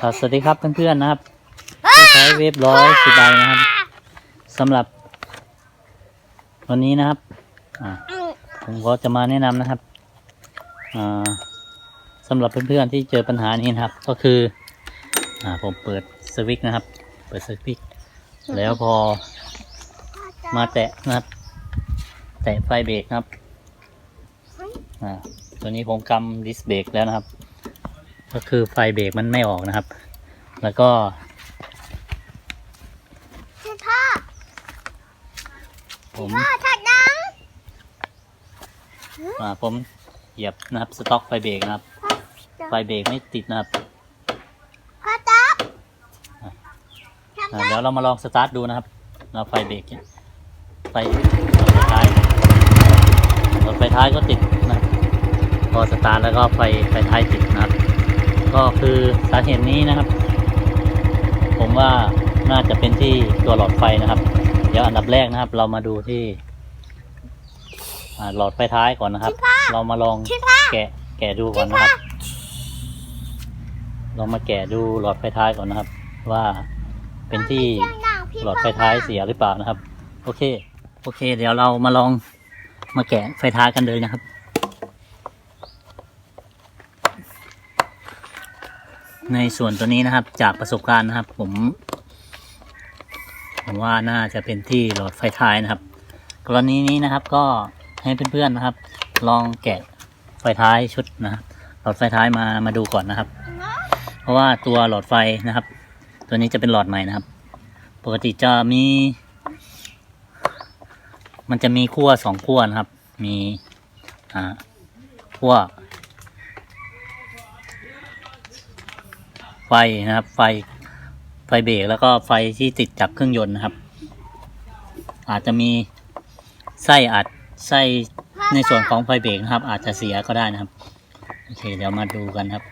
ครับสวัสดีครับเพื่อนๆนะครับที่ใช้เว็บร้อยสิบใบนะครับสำหรับวันนี้นะครับอ่าผมก็จะมาแนะนำนะครับอ่าสำหรับเพื่อนๆที่เจอปัญหานี้นะครับ ก็คืออ่าผมเปิดสวิตช์นะครับ เปิดสวิตช์แล้วพอมาแตะนะครับ แตะไฟเบรกนะครับอ่าตัวนี้ผมกำดิสเบรกแล้วนะครับ ก็คือไฟเบรกมันไม่ออกนะครับ แล้วก็ช่วยพ่อผมพ่อถัดนังอ่าผมเหยียบนะครับสต็อกไฟเบรกนะครับไฟเบรกไม่ติดนะครับพ่อจับทำอ่าได้เดี๋ยวเรามาลองสตาร์ทดูนะครับเราไฟเบรกเนี่ยไฟไฟท้ายรถไฟท้ายก็ติดนะครับพอสตาร์ทแล้วก็ไฟไฟท้ายติดนะครับ ก็คือสาเหตุนี้นะครับ ผมว่าน่าจะเป็นที่ตัวหลอดไฟนะครับ เดี๋ยวอันดับแรกนะครับ เรามาดูที่อ่าหลอดไฟท้ายก่อนนะครับ เรามาลองช่วยพ่อแกะแกะดูก่อนนะครับ ลองมาแกะดูหลอดไฟท้ายก่อนนะครับ ว่าเป็นที่ช่วยหนังพี่หลอดไฟท้ายเสียหรือเปล่านะครับ โอเค โอเค เดี๋ยวเรามาลองมาแกะไฟท้ายกันเลยนะครับ ในส่วนตัวนี้นะครับจากประสบการณ์นะครับ ผมผมว่าน่าจะเป็นที่หลอดไฟท้ายนะครับ กรณีนี้นะครับก็ให้เพื่อนๆนะครับ ลองแกะไฟท้ายชุดนะครับหลอดไฟท้ายมามาดูก่อนนะครับ เพราะว่าตัวหลอดไฟนะครับ ตัวนี้จะเป็นหลอดใหม่นะครับ ปกติจะมี มันจะมีขั้วสองขั้วนะครับ มีอ่าขั้ว ฟนะครับ ไฟไฟเบรกแล้วก็ไฟที่ติดจากเครื่องยนต์นะครับ อาจจะมีไส้อัดไส้ในส่วนของไฟเบรกนะครับ อาจจะเสียก็ได้นะครับโอเคเดี๋ยวมาดูกันครับ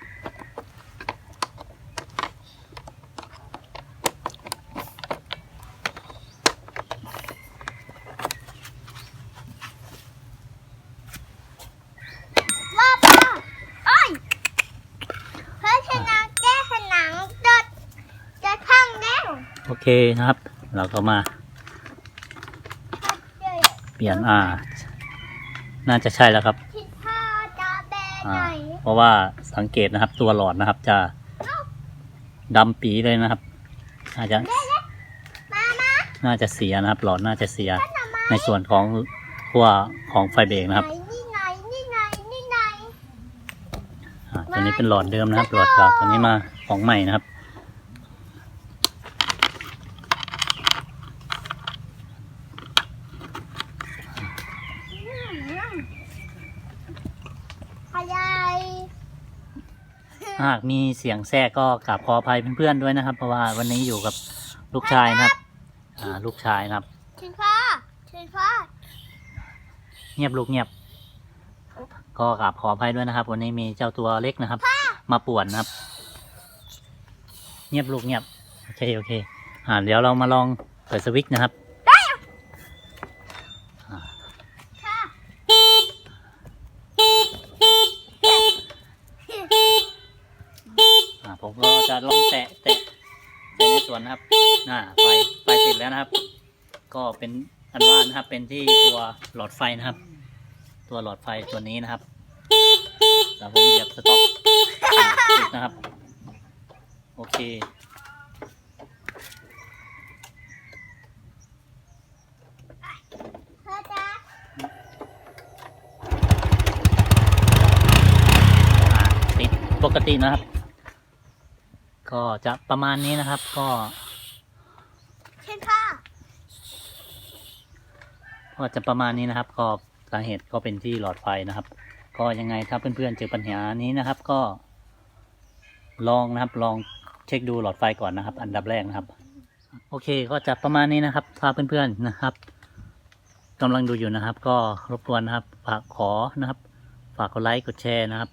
ว่าพ่อโอ้ยเพื่อชนะแก้ผนังจดจะพังแล้ว โอ เคนะครับ เราก็มา เปลี่ยนอ่า น่าจะใช่แล้วครับที่พ่อจะแบนอ่าไหนเพราะว่าสังเกตนะครับ ตัวหลอดนะครับ จะดำปีเลยนะครับน่าจะมามาน่าจะเสียนะครับ หลอดน่าจะเสียขนมมาในส่วนของขั้วของไฟเบรกนะครับนี่ไงนี่ไงนี่ไงอ่าตัวนี้เป็นหลอดเดิมนะครับ หลอดเก่าตัวนี้มาของใหม่นะครับ อะไร หากมีเสียงแทรกก็กราบขออภัยเพื่อนๆด้วยนะครับ เพราะว่าวันนี้อยู่กับลูกชายนะครับ อ่า ลูกชายนะครับชินพ่อชินพ่อเงียบลูกเงียบ ก็กราบขออภัยด้วยนะครับ วันนี้มีเจ้าตัวเล็กนะครับ มาป่วนนะครับ เงียบลูกเงียบ โอเคโอเค อ่า เดี๋ยวเรามาลองเปิดสวิตช์นะครับอ่า ค่ะ อ่า ผมก็จะลองแตะแตะแตะในสวนนะครับอ่าไฟไฟติดแล้วนะครับ ก็เป็นอันว่านะครับ เป็นที่ตัวหลอดไฟนะครับ ตัวหลอดไฟตัวนี้นะครับแต่ผมเหยียบสต็อกติดนะครับ โอเคติดปกตินะครับ ก็จะประมาณนี้นะครับก็ชินพ่อก็จะประมาณนี้นะครับก็สาเหตุก็เป็นที่หลอดไฟนะครับ ก็ยังไงถ้าเพื่อนๆเจอปัญหานี้นะครับ ก็ ลองนะครับลองเช็คดูหลอดไฟก่อนนะครับ อันดับแรกนะครับ โอเคก็จะประมาณนี้นะครับถ้าเพื่อนๆนะครับกำลังดูอยู่นะครับ ก็รบกวนนะครับ ฝากขอนะครับ ฝากกดไลค์กดแชร์นะครับ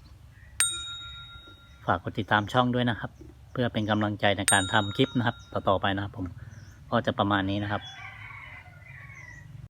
ฝากกดติดตามช่องด้วยนะครับ เพื่อเป็นกำลังใจในการทำคลิปนะครับ ต่อๆไปนะครับผมก็จะประมาณนี้นะครับ